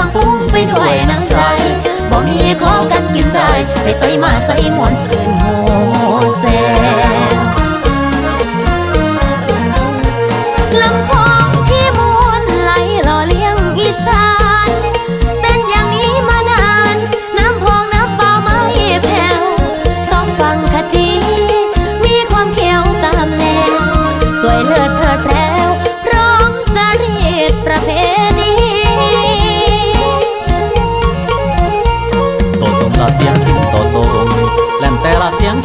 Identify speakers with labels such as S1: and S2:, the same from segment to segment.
S1: องฟุ้งไปด้วยน้ำใจบ่มีของกันกินได้ไปใส่มาใส่มวนสื่นโหแ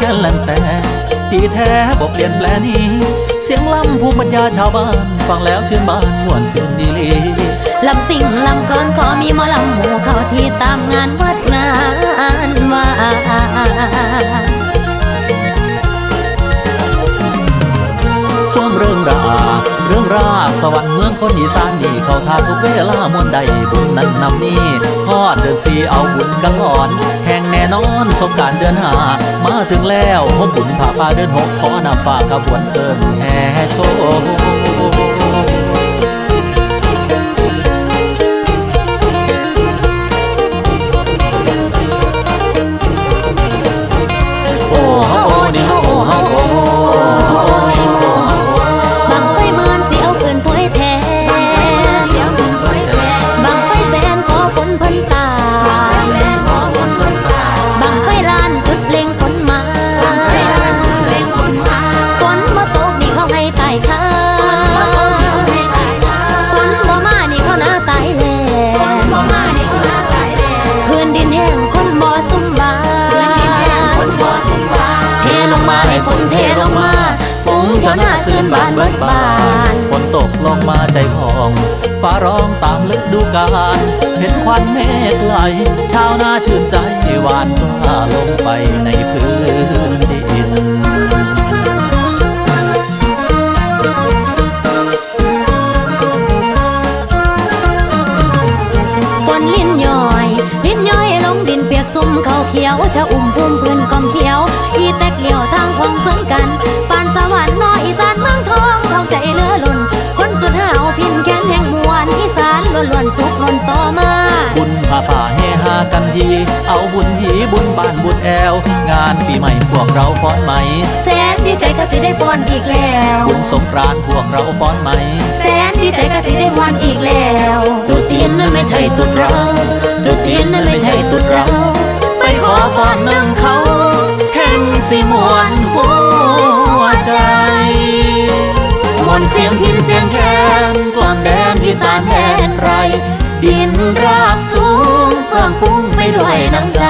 S1: แต่ละเสี
S2: ยงแค่แล่นแต่ดีแท้บ่เปลี่ยนแปลนี้ เสียงลำภูมิปัญญาชาวบ้าน ฟังแล้วชื่นบานม่วนซื่นดีลี
S1: ลำสิ่งลำกลอนขอมีหมอลำหมู่เข้าที่ตามงานวัดงานว่า
S2: ท่วมเรื่องราเรื่องรา สวรรค์เมืองคนอีสานนี่เขาทาทุกเวลามวนใดบุญนั้นนำนี่ทอดเดือนสีเอาบุญกันหลอน แห่งแน่นอนสงการเดือนหามาถึงแล้วพบบุญผ่าป่าเดือนหกขอนำฝากขบวนเสริมแห่โชว์
S1: คนบานเบิดบาน
S2: ฝนตกลงมาใจพองฟ้าร้องตามฤดูกาลเห็นควันเมฆไหลชาวนาชื่นใจหวานกล้าลงไปในพื้น
S1: เขาวเขียวชะอุ่มพุ่มพื้นกอมเขียว อีแตกเลี้ยวทางคลองเสริงกันปานสวรรค์นออีสานเมืองทองทองใจเหลือล้นคนสุดหาวพินแค้นแห่งมวลอีสานล้วนล้วนๆสุขล้นต่อมา
S2: บุญผ่าป่าเฮฮากันที เอาบุญหีบุญบ้านบุญแอว งานปีใหม่พวกเราฟ้อนไหม
S1: แสนดีใจก็สิได้ฟ้อนอีกแล้ว
S2: บุญสงกรานต์พวกเราฟ้อนไหม
S1: แสนดีใจก็สิได้ม่วนอีกแล้ว ตรุษจีนนั้นไม่ใช่ตรุษเราตรุษจีนนั้นไม่ใช่ตรุษเรา
S2: สิมวนหัวใจ
S1: มนเสียงพินเสียงแคนกล่อมแดนอีสานแดนไร ดินราบสูงเฟื่องฟุ้งไปด้วยน้ำใจ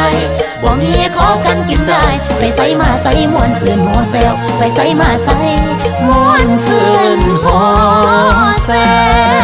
S1: บ่มีขอกันกินได้ ไปใส่มาใส่มวนซื่นหัวแซวไปใส่มาใส่มวนซื่นหัวแซว